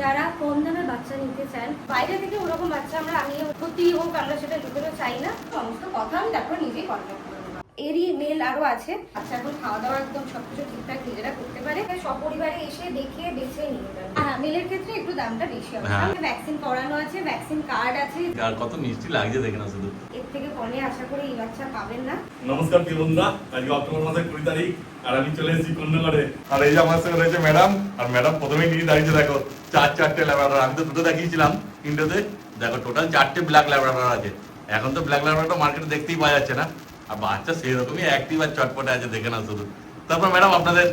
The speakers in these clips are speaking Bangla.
যারা কম দামে বাচ্চা নিতে চান, বাইরে থেকে ওরকম বাচ্চা আমরা আমি ক্ষতি হোক, আমরা সেটা লুকোনো চাই না। সমস্ত কথা আমি তারপর নিজেই কন্ট্যাক্ট এরই মেল আরও আছে। আচ্ছা এখন খাওয়া দাওয়া একদম সবকিছু ঠিকঠাক নিজেরা করতে পারে। সপরিবারে এসে দেখে বেছে নিয়ে যাবে হ্যাঁ মেলের ক্ষেত্রে একটু দামটা বেশি হবে। হ্যাঁ। ভ্যাকসিন করানো আছে ভ্যাকসিন কার্ড আছে। আর কত মিষ্টি লাগছে দেখে না শুধু। এর থেকে কমে আশা করি এই বাচ্চা পাবেন না। নমস্কার প্রিয় বন্ধুরা আজকে অক্টোবর মাসের কুড়ি তারিখ আর আমি চলে এসেছি কন্যাগড়ে আর এই যে আমার সঙ্গে রয়েছে ম্যাডাম আর ম্যাডাম প্রথমেই নিয়ে দাঁড়িয়েছে দেখো চার চারটে ল্যাবরেটর আমি তো দুটো দেখিয়েছিলাম তিনটেতে। দেখো টোটাল চারটে ব্ল্যাক ল্যাবরেটর আছে। এখন তো ব্ল্যাক ল্যাবরেটর মার্কেটে দেখতেই পাওয়া যাচ্ছে না। আর বাচ্চা সেই রকমই অ্যাক্টিভ আর চটপটে আছে দেখে না শুধু তারপর ম্যাডাম আপনাদের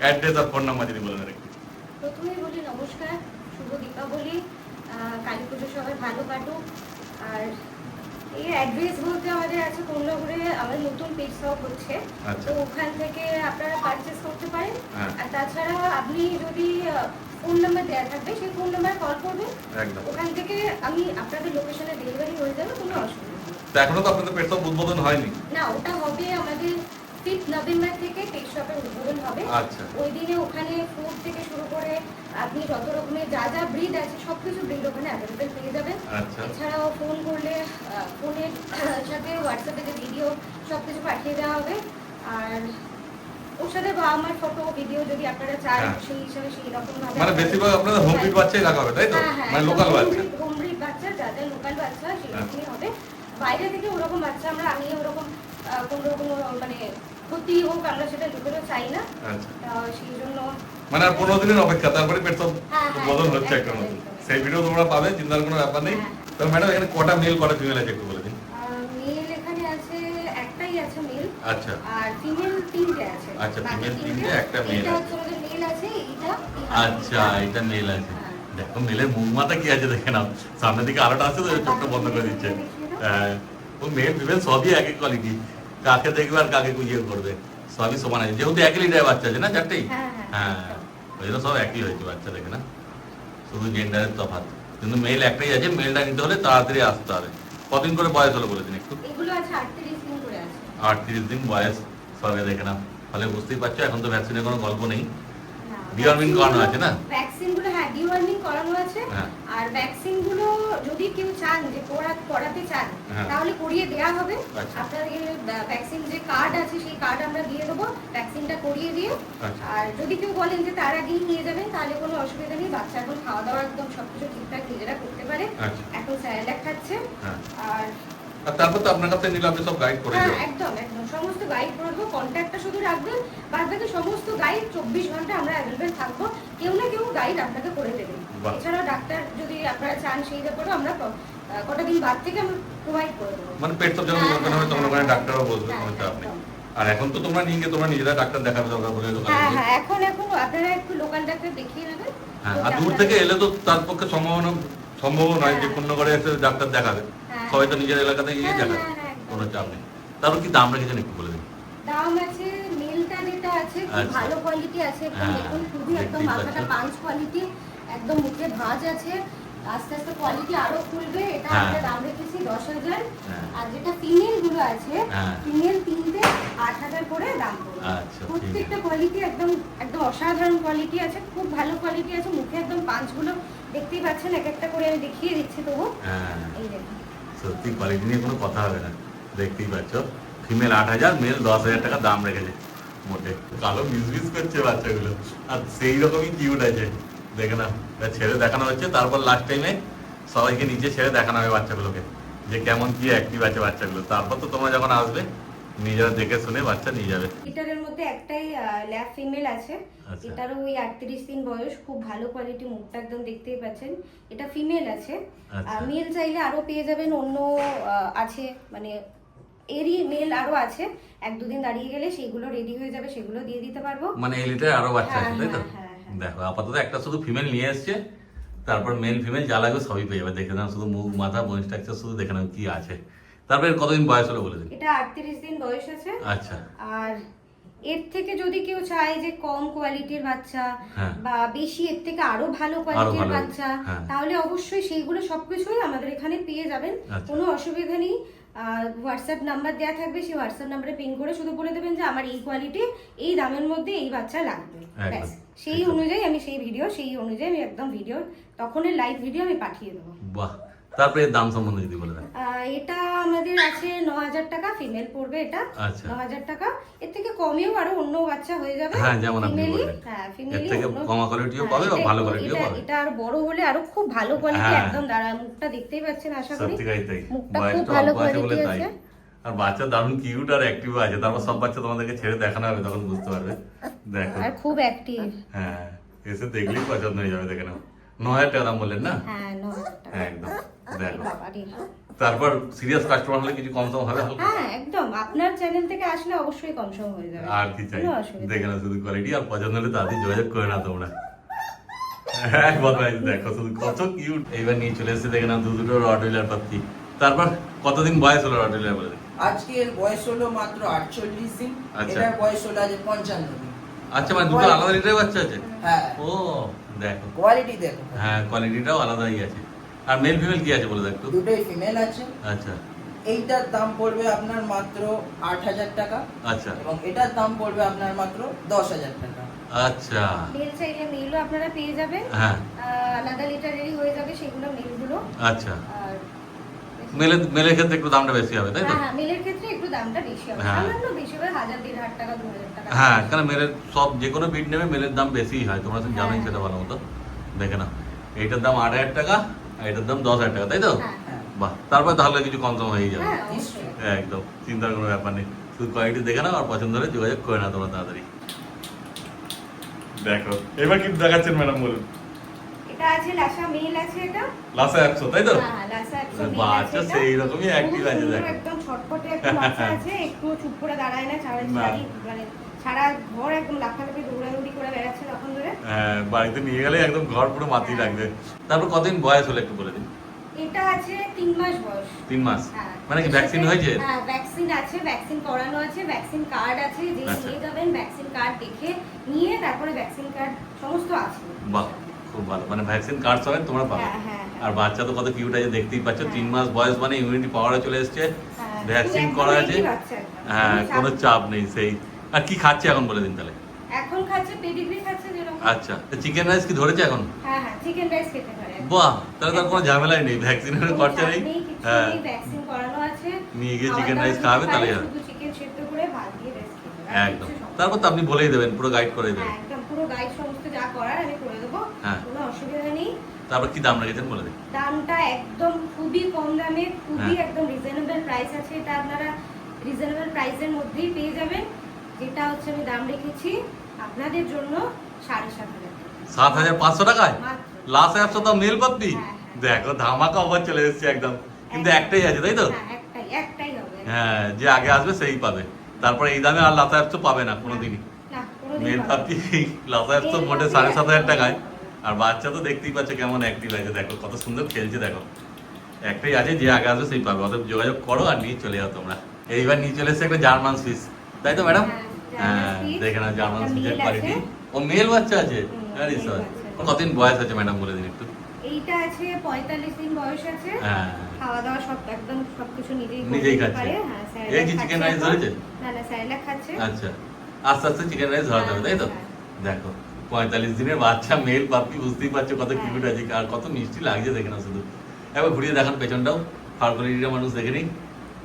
অ্যাড্রেস আর ফোন নাম্বার যদি বলে দেন। প্রথমেই বলি নমস্কার শুভ দীপাবলি কালী পুজো সবাই ভালো কাটুক আর এই অ্যাড্রেস বলতে আমাদের আছে কোন্নগরে আমাদের নতুন পেজ সব হচ্ছে আচ্ছা। তো ওখান থেকে আপনারা পারচেস করতে পারেন হ্যাঁ। আর তাছাড়া আপনি যদি ফোন নাম্বার দেওয়া থাকবে সেই ফোন নাম্বার কল করবেন ওখান থেকে আমি আপনাদের লোকেশনে ডেলিভারি হয়ে যাবে কোনো অসুবিধা তো এখনও তো আপনাদের পেট সব উদ্বোধন হয়নি। না ওটা হবে আমাদের ফিফথ নভেম্বর থেকে পেট শপের উদ্বোধন হবে। আচ্ছা। ওই দিনে ওখানে ফুড থেকে শুরু করে আপনি যত রকমের যা যা ব্রিড আছে সব কিছু ব্রিড ওখানে অ্যাভেলেবেল পেয়ে যাবেন। আচ্ছা। এছাড়াও ফোন করলে ফোনের সাথে হোয়াটসঅ্যাপে যে ভিডিও সব কিছু পাঠিয়ে দেওয়া হবে। আর ওর সাথে বাবা মার ফটো ভিডিও যদি আপনারা চান হ্যাঁ। সেই হিসাবে সেই রকম ভাবে মানে বেশিরভাগ আপনাদের হোম ব্রিড বাচ্চাই রাখা হবে তাই তো? মানে লোকাল বাচ্চা। হোম ব্রিড বাচ্চা যা যা লোকাল বাচ্চা হ্যাঁ। সেরকমই হবে। বাইরে থেকে ওরকম বাচ্চা আমরা আমি ওরকম কোনো রকম মানে ক্ষতি হোক আমরা সেটা লুকোনো চাই না। আচ্ছা। সেই জন্য মানে আর পনেরো দিনের অপেক্ষা তারপরে পেট সব হ্যাঁ, হ্যাঁ, হচ্ছে একটা নতুন। সেই ভিডিও তোমরা পাবে চিন্তার কোনো ব্যাপার নেই। তো ম্যাডাম এখানে কটা মেল কটা ফিমেল আছে একটু বলে দিন। মেল এখানে আছে একটাই আছে মেল আচ্ছা। আর ফিমেল তিনটে আছে। আচ্ছা, female তিনটে, একটা এটা আছে। মেল আছে এইটা আচ্ছা এটা মেল আছে। হ্যাঁ। দেখো মেলের মুখ মাথা কি আছে দেখে নাও। সামনের দিকে আলোটা আছে তো চোখটা বন্ধ করে দিচ্ছে। মেল ফিমেল সবই একই কোয়ালিটি কাকে দেখবে আর কাকে ইয়ে করবে? সবই সমান আছে। যেহেতু একই লিটার বাচ্চা আছে না চারটেই? হ্যাঁ, হ্যাঁ হ্যাঁ, ওই জন্য সব একই হয়েছে বাচ্চা দেখে না। শুধু জেন্ডারের তফাৎ। কিন্তু মেল একটাই আছে মেলটা নিতে হলে তাড়াতাড়ি আসতে হবে। কতদিন করে বয়স হলো একটু? আটত্রিশ দিন আছে। আটত্রিশ দিন বয়স সবে দেখে না ফলে বুঝতেই পারছ এখন তো ভ্যাকসিনের কোনো গল্প নেই। ডিওয়ার্মিং করানো আছে না? ভ্যাকসিনগুলো হ্যাঁ ডিওয়ার্মিং করানো আছে। হ্যাঁ। আর ভ্যাকসিনগুলো যদি কেউ চান যে করা করাতে চান হ্যাঁ। তাহলে করিয়ে দেয়া হবে। আপনার আপনাদের ভ্যাকসিন যে কার্ড আছে সেই কার্ড আমরা দিয়ে দেবো। ভ্যাকসিনটা করিয়ে দিয়ে। আচ্ছা। আর যদি কেউ বলেন যে তার আগেই নিয়ে যাবেন তাহলে কোনো অসুবিধা নেই। বাচ্চা এখন খাওয়া দাওয়া একদম সবকিছু ঠিকঠাক নিজেরা করতে পারে। আচ্ছা। এখন স্যার খাচ্ছে। হ্যাঁ। আর আর তারপর তো আপনার কাছে নিলে আপনি সব গাইড করে হ্যাঁ দেবেন। একদম একদম। সমস্ত গাইড করে দেবো কন্ট্যাক্টটা শুধু রাখবেন বাদ বাকি সমস্ত গাইড চব্বিশ ঘণ্টা আমরা অ্যাভেলেবেল থাকব। কেউ না কেউ গাইড আপনাকে করে দেবেন বাহ। এছাড়াও ডাক্তার যদি আপনারা চান সেই ব্যাপারেও আমরা কটা দিন বাদ থেকে আমরা প্রোভাইড করে দেবো। মানে পেট সব যখন হ্যাঁ, দরকার হবে তখন ওখানে ডাক্তারও বলবে হ্যাঁ, কোনো চাপ আর এখন তো তোমরা নিয়ে তোমরা নিজেরা ডাক্তার দেখাবে দরকার বলে হ্যাঁ হ্যাঁ এখন এখন আপনারা একটু লোকাল ডাক্তার দেখিয়ে নেবেন হ্যাঁ আর দূর থেকে এলে তো তার পক্ষে সম্ভাবনা সম্ভব নয় যে হ্যাঁ। পূর্ণ করে এসে ডাক্তার দেখাবে। হ্যাঁ। সবাই তো নিজের এলাকাতে গিয়ে হ্যাঁ, দেখাবে হ্যাঁ, হ্যাঁ। কোনো চাপ নেই তারপর কি দাম রেখেছেন একটু বলে দিন দাম আছে আছে আচ্ছা। ভালো কোয়ালিটি আছে একদম খুবই একদম মাথাটা পাচ্ছি। পাঁচ কোয়ালিটি একদম মুখে ভাঁজ আছে আস্তে আস্তে কোয়ালিটি আরও খুলবে এটা। আমরা দাম রেখেছি দশ হাজার। আর যেটা ফিমেলগুলো আছে। ফিমেল তিনটে আট হাজার করে দাম আচ্ছা, প্রত্যেকটা কোয়ালিটি একদম একদম অসাধারণ কোয়ালিটি আছে খুব ভালো কোয়ালিটি আছে মুখে একদম পাঁচগুলো দেখতেই পাচ্ছেন এক একটা করে আমি দেখিয়ে দিচ্ছি তবু এই দেখুন সত্যি কোয়ালিটি নিয়ে কোনো কথা হবে না। দেখতেই পাচ্ছ। ফিমেল আট হাজার মেল দশ হাজার টাকা দাম রেখেছে। মোটে কালো মিসমিস করছে বাচ্চাগুলো। আর সেই রকমই কিউট আছে। দেখে না ছেড়ে দেখানো হচ্ছে। তারপর লাস্ট টাইমে সবাইকে নিচে ছেড়ে দেখানো হবে বাচ্চাগুলোকে। যে কেমন কি অ্যাক্টিভ আছে বাচ্চাগুলো। তারপর তো তোমরা যখন আসবে নিজেরা দেখে শুনে বাচ্চা নিয়ে যাবে। এটার মধ্যে একটাই ল্যাব ফিমেল আছে। আচ্ছা। এটারও ওই আটত্রিশ দিন বয়স খুব ভালো কোয়ালিটি মুখটা একদম দেখতেই পাচ্ছেন। এটা ফিমেল আছে। আচ্ছা। মেল চাইলে আরও পেয়ে যাবেন অন্য আছে মানে এরই মেল আরও আছে। এক দুদিন দাঁড়িয়ে গেলে সেগুলো রেডি হয়ে যাবে সেগুলো দিয়ে দিতে পারব। মানে এই লিটারে আরও বাচ্চা হ্যাঁ, আছে তাই তো? হ্যাঁ, হ্যাঁ, হ্যাঁ। দেখো আপাতত একটা শুধু ফিমেল নিয়ে এসছে তারপর মেল ফিমেল যা লাগবে সবই পেয়ে যাবে। দেখে নাও শুধু মুখ মাথা বোন স্ট্রাকচার শুধু দেখে নাও কি আছে। তারপরে কতদিন বয়স হলো বলে দিন? এটা আটত্রিশ দিন বয়স আছে। আচ্ছা। আর এর থেকে যদি কেউ চায় যে কম কোয়ালিটির বাচ্চা হ্যাঁ। বা বেশি এর থেকে আরও ভালো কোয়ালিটির বাচ্চা হ্যাঁ। তাহলে অবশ্যই সেইগুলো সবকিছুই আমাদের এখানে পেয়ে যাবেন। আচ্ছা। কোনো অসুবিধা নেই। হোয়াটসঅ্যাপ নাম্বার দেওয়া থাকবে সেই হোয়াটসঅ্যাপ নাম্বারে পিন করে শুধু বলে দেবেন যে আমার এই কোয়ালিটি এই দামের মধ্যে এই বাচ্চা লাগবে। সেই অনুযায়ী আমি সেই ভিডিও সেই অনুযায়ী আমি একদম ভিডিও তখনের লাইভ ভিডিও আমি পাঠিয়ে দেবো। বাহ। তারপরে দাম সম্বন্ধে যদি বলে দেন। এটা আমাদের আছে ন হাজার টাকা ফিমেল পড়বে এটা। আচ্ছা। ন হাজার টাকা। এর থেকে কমেও আরও অন্য বাচ্চা হয়ে যাবে। হ্যাঁ, যেমন আপনি বললেন। হ্যাঁ এর থেকে কমা কোয়ালিটিও পাবে বা ভালো কোয়ালিটিও পাবে। এটা আর বড় হলে আরও খুব ভালো কোয়ালিটি হ্যাঁ। একদম দাঁড়া মুখটা দেখতেই পাচ্ছেন আশা করি। সত্যিকারই তাই। মুখটা খুব ভালো কোয়ালিটি তাই। আছে। আর বাচ্চা দারুণ কিউট আর অ্যাক্টিভ আছে। তারপর সব বাচ্চা তোমাদেরকে ছেড়ে দেখানো হবে তখন বুঝতে পারবে। দেখো। আর খুব অ্যাক্টিভ হ্যাঁ এসে দেখলেই পছন্দ হয়ে যাবে দেখে নাও। ন হাজার টাকা বললেন না? হ্যাঁ হ্যাঁ, একদম। দেখো তারপর সিরিয়াস কাস্টমার হলে কিছু কম সম হবে হ্যাঁ একদম। আপনার চ্যানেল থেকে আসলে অবশ্যই কম সম হয়ে যাবে। আর কি চাই? দেখে না শুধু কোয়ালিটি আর পছন্দ হলে তাদের যোগাযোগ করে না তোমরা। একবার দেখো শুধু কত কিউট এইবার নিয়ে চলে এসেছে দেখে না দু দুটো রডউইলার পাচ্ছি তারপর কতদিন বয়স হলো বলে? আজকে এর বয়স হলো মাত্র আটচল্লিশ দিন। আচ্ছা। এটার বয়স হলো আজ পঞ্চান্ন দিন। আচ্ছা মানে দুটো আলাদা লিটারের বাচ্চা আছে? হ্যাঁ। ও দেখো। কোয়ালিটি দেখো। হ্যাঁ কোয়ালিটিটাও আলাদাই আছে। আর মেল ফিমেল কি আছে বলে দেখো দুটোই ফিমেল আছে। আচ্ছা। এইটার দাম পড়বে আপনার মাত্র আট হাজার টাকা। আচ্ছা। এবং এটার দাম পড়বে আপনার মাত্র দশ হাজার টাকা। আচ্ছা। মেল চাইলে মেলও আপনারা পেয়ে যাবেন। হ্যাঁ। আলাদা লিটারেরই হয়ে যাবে সেগুলো মেলগুলো আচ্ছা। আর মেলের মেলের ক্ষেত্রে একটু দামটা বেশি হবে তাই তো? হ্যাঁ হ্যাঁ মেলের ক্ষেত্রে একটু দামটা বেশি হবে। হ্যাঁ। সামান্য বেশি হবে হাজার দেড় হাজার টাকা দু হাজার টাকা। হ্যাঁ কারণ মেলের সব যে কোনো বিট নেবে মেলের দাম বেশিই হয়। তোমরা তো জানোই হ্যাঁ। সেটা ভালো মতো। দেখে না এইটার দাম আট হাজার টাকা আর এটার দাম দশ হাজার টাকা তাই তো? হ্যাঁ। হ্যাঁ বাহ তারপর তাহলে কিছু কম সম হয়ে যাবে। হ্যাঁ অবশ্যই। একদম চিন্তার কোনো ব্যাপার নেই। শুধু কোয়ালিটি দেখে নাও আর পছন্দ হলে যোগাযোগ করে না তোমরা তাড়াতাড়ি। দেখো এবার কি দেখাচ্ছেন ম্যাডাম বলুন। এটা আছে লাসা মেল আছে এটা? লাসা একশো তাই তো? হ্যাঁ লাসা একশো বাচ্চা সেই রকমই active আছে দেখো। একদম ছটপটে একদম বাচ্চা আছে একটু চুপ করে দাঁড়ায় না ছাড়া মানে সারা ঘর একদম লাফালাফি দৌড়াদৌড়ি করে বেড়াচ্ছে তখন ধরে। হ্যাঁ, বাড়িতে নিয়ে গেলে একদম ঘর পুরো মাতিয়ে রাখবে তারপর কতদিন বয়স হলো একটু বলে দিন? এটা আছে তিন মাস বয়স। তিন মাস? হ্যাঁ। মানে কি ভ্যাকসিন হয়েছে? হ্যাঁ ভ্যাকসিন আছে ভ্যাকসিন করানো আছে ভ্যাকসিন কার্ড আছে যে আচ্ছা। নিয়ে যাবেন ভ্যাকসিন কার্ড দেখে নিয়ে তারপরে ভ্যাকসিন কার্ড সমস্ত আছে। বাহ। খুব ভালো। মানে ভ্যাকসিন কার্ড সবাই তোমরা পাবে। হ্যাঁ, হ্যাঁ, হ্যাঁ। আর বাচ্চা তো কত কিউট আছে দেখতেই পাচ্ছ। তিন মাস বয়স মানে ইমিউনিটি পাওয়ারে চলে এসছে। ভ্যাকসিন করা আছে। হ্যাঁ কোনো চাপ। নেই সেই। আর কি খাচ্ছে এখন বলে দিন তাহলে? এখন খাচ্ছে পেডিগ্রি খাচ্ছে যেরকম। আচ্ছা চিকেন রাইস কি ধরেছে এখন? হ্যাঁ হ্যাঁ চিকেন রাইস খেতে পারে। বাহ তাহলে তার কোনো ঝামেলাই নেই ভ্যাকসিনের খরচা নেই। হ্যাঁ। ভ্যাকসিন করানো আছে। নিয়ে গিয়ে যদি খাওয়াবে খায়, হবে। শুধু চিকেন সেদ্ধ করে ভাত দিয়ে একদম। তারপর তো আপনি বলেই দেবেন পুরো গাইড করে দেবেন। হ্যাঁ একদম পুরো গাইড তারপর কি দাম রেখেছেন বলে দিন। দামটা একদম খুবই কম দামে খুবই হ্যাঁ। একদম রিজনেবল প্রাইস আছে। এটা আপনারা রিজনেবল প্রাইসের মধ্যেই পেয়ে যাবেন। যেটা হচ্ছে আমি দাম রেখেছি আপনাদের জন্য সাড়ে সাত হাজার টাকা। সাত হাজার পাঁচশো টাকায়। লাস্ট একশো তো মেল পাবি হ্যাঁ, হ্যাঁ। দেখো ধামাকা অফার চলে এসেছে একদম। কিন্তু একটাই আছে তাই তো? হ্যাঁ একটাই একটাই হবে। হ্যাঁ যে আগে আসবে সেই পাবে। তারপরে এই দামে আর লাতা তো পাবে না কোনোদিনই। মেল পাবে পাপি লাতা তো মেল মোটে সাড়ে সাত হাজার টাকায়। আর বাচ্চা তো দেখতেই পাচ্ছে কেমন অ্যাক্টিভ আছে দেখো কত সুন্দর খেলছে দেখো। একটাই আছে যে আগে আসবে সেই পাবে। অতএব যোগাযোগ করো আর নিয়ে চলে যাও তোমরা। এইবার নিয়ে চলে এসেছে একটা জার্মান সুইস। তাই তো ম্যাডাম? হ্যাঁ, হ্যাঁ দেখে না জার্মান সুইসের কোয়ালিটি। ও মেল বাচ্চা আছে? আরে স্যার কতদিন বয়স আছে ম্যাডাম বলে দিন একটু। এইটা আছে পঁয়তাল্লিশ দিন বয়স আছে। হ্যাঁ। খাওয়া দাওয়া সব একদম সবকিছু নিজেই খাচ্ছে। হ্যাঁ, এই চিকেন রাইস এখন। ধরেছে? না না স্যালাড খাচ্ছে। আচ্ছা। আস্তে আস্তে চিকেন রাইস ধরা যাবে তাই তো? হ্যাঁ। দেখো। পঁয়তাল্লিশ দিনের বাচ্চা মেল পাপি বুঝতেই পারছ কত হ্যাঁ। কিউট আছে আর কত মিষ্টি লাগছে দেখে না শুধু। একবার ঘুরিয়ে দেখান পেছনটাও। ফার কোয়ালিটিটা মানুষ দেখে নিই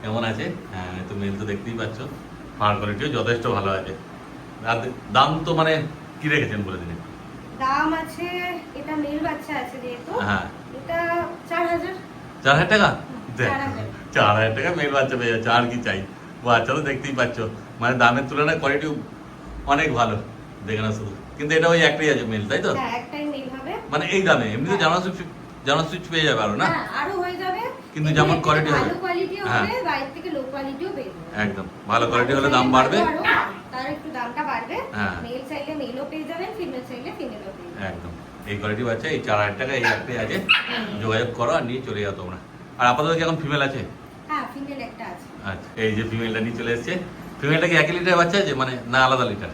কেমন আছে? হ্যাঁ তো মেল তো দেখতেই পাচ্ছ। ফার কোয়ালিটিও যথেষ্ট ভালো আছে। আর দাম তো মানে কি রেখেছেন বলে দিন। দাম আছে এটা মেল বাচ্চা আছে যেহেতু হ্যাঁ। এটা চার হাজার। চার হাজার টাকা? চার হাজার। টাকা মেল বাচ্চা পেয়ে যাচ্ছে আর কি চাই? বাচ্চা তো দেখতেই পাচ্ছ। মানে দামের তুলনায় কোয়ালিটি অনেক ভালো। দেখে না শুধু। কিন্তু এটা ওই একটাই আছে মেল তাই তো? হ্যাঁ একটাই মেল হবে। মানে এই দামে এমনি তো। জামা সুইচ জামা সুইচ পেয়ে যাবে আরও না? হ্যাঁ আরও হয়ে যাবে। কিন্তু যেমন কোয়ালিটি হবে। ভালো হ্যাঁ। হবে বাইরে থেকে লো কোয়ালিটিও পেয়ে একদম। ভালো কোয়ালিটি হলে দাম বাড়বে। তার একটু দামটা বাড়বে। হ্যাঁ। মেল চাইলে মেলও পেয়ে যাবেন ফিমেল চাইলে ফিমেলও পেয়ে যাবেন। একদম। এই কোয়ালিটি বাচ্চা এই চার হাজার টাকা এই একটাই আছে। যোগাযোগ করো আর নিয়ে চলে যাও তোমরা। আর আপাতত কি এখন ফিমেল আছে? হ্যাঁ ফিমেল একটা আছে। আচ্ছা এই যে ফিমেলটা নিয়ে চলে এসেছে। ফিমেলটা কি একই লিটার বাচ্চা আছে? মানে না আলাদা লিটার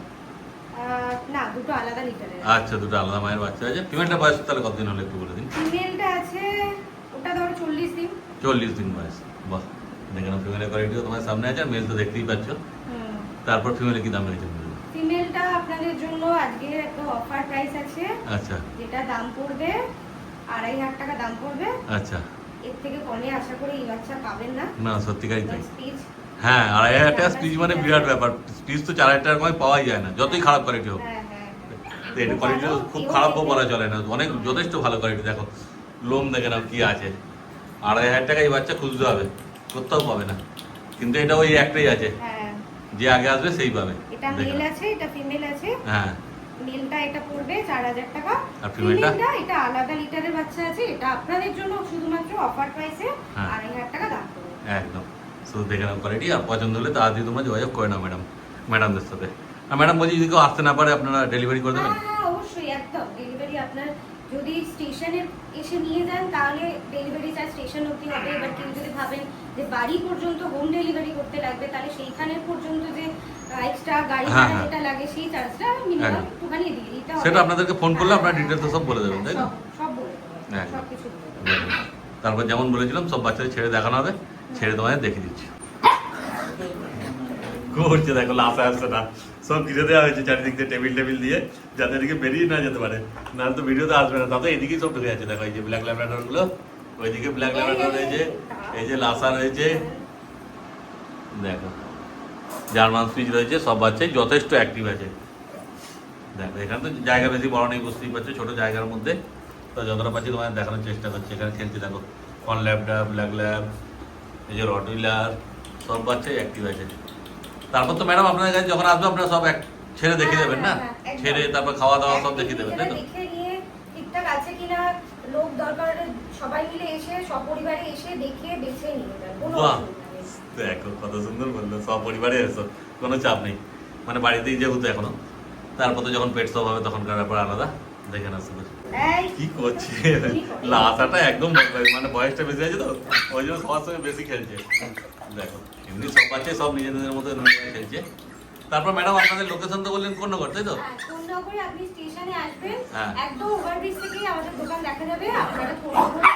না দুটো আলাদা লিটারের আচ্ছা দুটো আলাদা মায়ের বাচ্চা আছে। ফিমেলটা বয়স তাহলে কতদিন হলো একটু বলে দিন? ফিমেলটা আছে ওটা ধরো চল্লিশ দিন। চল্লিশ দিন বয়স। বাহ দেখে নাও ফিমেলের কোয়ালিটিও তোমার সামনে আছে মেল তো দেখতেই পাচ্ছ। তারপর ফিমেলে কি দাম রেখেছে ফিমেলটা আপনাদের জন্য আজকে একটা অফার প্রাইস আছে। আচ্ছা। যেটা দাম পড়বে আড়াই হাজার টাকা দাম পড়বে। আচ্ছা। এর থেকে কমে আশা করি এই বাচ্চা পাবেন না। না সত্যিকারই তাই। হ্যাঁ আড়াই হাজার টাকা স্পিচ মানে বিরাট ব্যাপার। স্পিচ তো চার হাজার টাকার কমে পাওয়াই যায় না। যতই খারাপ কোয়ালিটি হোক। হ্যাঁ। এটা কোয়ালিটি খুব খারাপও বলা চলে না। অনেক যথেষ্ট ভালো কোয়ালিটি দেখো। লোম দেখে নাও কি আছে। আড়াই হাজার টাকা এই বাচ্চা খুঁজতে হবে। কোথাও পাবে না। কিন্তু এটা ওই একটাই আছে। হ্যাঁ। যে আগে আসবে সেই পাবে। এটা মেল আছে এটা ফিমেল আছে। হ্যাঁ। মেলটা এটা পড়বে চার হাজার টাকা। আর ফিমেলটা? এটা আলাদা লিটারের বাচ্চা আছে। এটা আপনাদের জন্য শুধুমাত্র অফার প্রাইসে হ্যাঁ। আড়াই হাজার টাকা দাম একদম। শুধু দেখে নাও কোয়ালিটি আর পছন্দ হলে তাড়াতাড়ি তোমরা যোগাযোগ করে নাও ম্যাডাম ম্যাডামদের সাথে। আর ম্যাডাম বলছি যদি কেউ আসতে না পারে আপনারা ডেলিভারি করে দেবেন? হ্যাঁ হ্যাঁ অবশ্যই একদম। ডেলিভারি আপনার যদি স্টেশনে এসে নিয়ে যান তাহলে ডেলিভারি চার্জ স্টেশন অবধি হবে। এবার কেউ যদি ভাবেন যে বাড়ি পর্যন্ত হোম ডেলিভারি করতে লাগবে তাহলে সেইখানে পর্যন্ত যে এক্সট্রা গাড়ি হ্যাঁ, ভাড়া। যেটা লাগে সেই চার্জটা মিনিমাম। একটুখানি দিয়ে দিতে হবে। সেটা আপনাদেরকে ফোন করলে আপনারা ডিটেলস সব বলে দেবেন তাই না সব বলে দেবো একদম। সব কিছু তারপর যেমন বলেছিলাম সব বাচ্চাদের ছেড়ে দেখানো হবে ছেড়ে তোমাদের দেখে দিচ্ছি। করছে দেখো লাফা আসছে না। সব ঘিরে দেওয়া হয়েছে চারিদিক দিয়ে টেবিল টেবিল দিয়ে, যাতে এদিকে বেরিয়ে না যেতে পারে। না তো ভিডিওতে আসবে না তাতে এদিকেই সব ঢুকে যাচ্ছে দেখো এই যে ব্ল্যাক ল্যাভেন্ডারগুলো, ওইদিকে ব্ল্যাক ল্যাভেন্ডার রয়েছে, এই যে লাসা রয়েছে। দেখো, জার্মান সুইচ রয়েছে, সব বাচ্চাই যথেষ্ট অ্যাক্টিভ আছে। দেখো, এখানে তো জায়গা বেশি বড় নেই, বুঝতেই পারছ, ছোট জায়গার মধ্যে। তো যতটা পাচ্ছি তোমাদের দেখানোর চেষ্টা করছি, এখানে খেলছি, দেখো। কন ল্যাবটা ব্ল্যাক ল্যাব এই যে রটুইলার, সব বাচ্চাই অ্যাক্টিভ আছে। তারপর তো ম্যাডাম আপনাদের কাছে যখন আসবে আপনারা সব এক ছেড়ে দেখে দেবেন না? হ্যাঁ, হ্যাঁ। ছেড়ে তারপর খাওয়া দাওয়া সব দেখিয়ে দেবেন তাই তো? ঠিকঠাক আছে কিনা লোক দরকার সবাই মিলে এসে সপরিবারে এসে দেখে বেছে নিয়ে বাহ! দেখো কত সুন্দর বলল সব পরিবারে এসো কোনো চাপ নেই। মানে বাড়িতেই যেহেতু এখনও তারপর তো যখন পেট সব হবে তখনকার ব্যাপার আলাদা। দেখে না শুধু কি করছে? লাসাটা একদম মানে বয়সটা বেশি আছে তো ওই জন্য সবার সঙ্গে বেশি খেলছে। দেখো। এমনি সব বাচ্চাই সব নিজেদের মতো নিজেরা খেলছে। তারপর ম্যাডাম আপনাদের লোকেশন তো বললেন কোন নগর তাই তো? কোন ফোন আপনি স্টেশনে আসবেন। হ্যাঁ। একদম ওভারব্রিজ থেকে আমাদের দোকান দেখা যাবে। আপনারা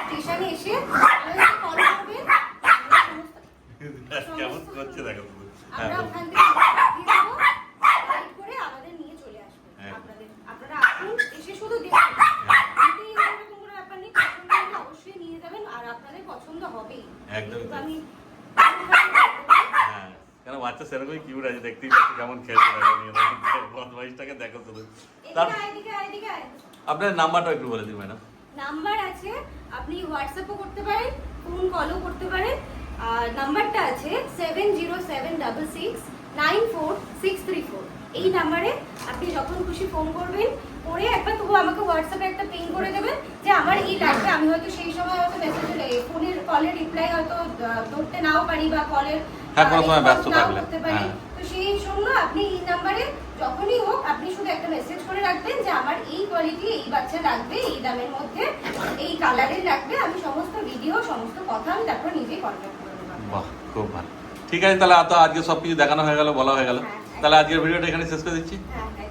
স্টেশনে এসে কল করবেন। কেমন করছে দেখো হ্যাঁ আমরা ওখান থেকে দিয়ে দেবো গাইড করে আমাদের নিয়ে চলে আসবেন হ্যাঁ। আপনাদের আপনারা আসুন এসে শুধু দেখুন এতে এরকম কোনো ব্যাপার নেই পছন্দ হলে অবশ্যই নিয়ে যাবেন আর আপনাদের পছন্দ হবেই একদমই কিন্তু তাই। আমি হ্যাঁ কেন বাচ্চা সেরকমই কিউট আছে দেখতেই পাচ্ছি কেমন দেখো। বদমাইশটাকে দেখো শুধু তার। আপনার নাম্বারটা একটু বলে দিন ম্যাডাম নাম্বার আছে আপনি হোয়াটসঅ্যাপও করতে পারেন ফোন কলও করতে পারেন আর নাম্বারটা আছে seven zero seven double six nine four six three four এই নাম্বারে আপনি যখন খুশি ফোন করবেন করে একবার তবু আমাকে হোয়াটসঅ্যাপে একটা পিন করে দেবেন যে আমার এই লাগবে আমি হয়তো সেই সময় কলের রিপ্লাই হয়তো ধরতে নাও পারি বা কলের হ্যাঁ, কোনো সময় ব্যস্ত থাকলে। হ্যাঁ। তো সেই জন্য আপনি এই নাম্বারে যখনই হোক আপনি শুধু একটা মেসেজ করে রাখবেন যে আমার এই কোয়ালিটি এই বাচ্চা লাগবে এই দামের মধ্যে এই কালারের লাগবে আমি সমস্ত ভিডিও সমস্ত কথা আমি তারপর নিজেই কন্ট্যাক্ট করে বাহ খুব ভালো ঠিক আছে তাহলে আজকে সব কিছু দেখানো হয়ে গেল বলা হয়ে গেল হ্যাঁ। তাহলে আজকের ভিডিওটা এখানে শেষ করে দিচ্ছি হ্যাঁ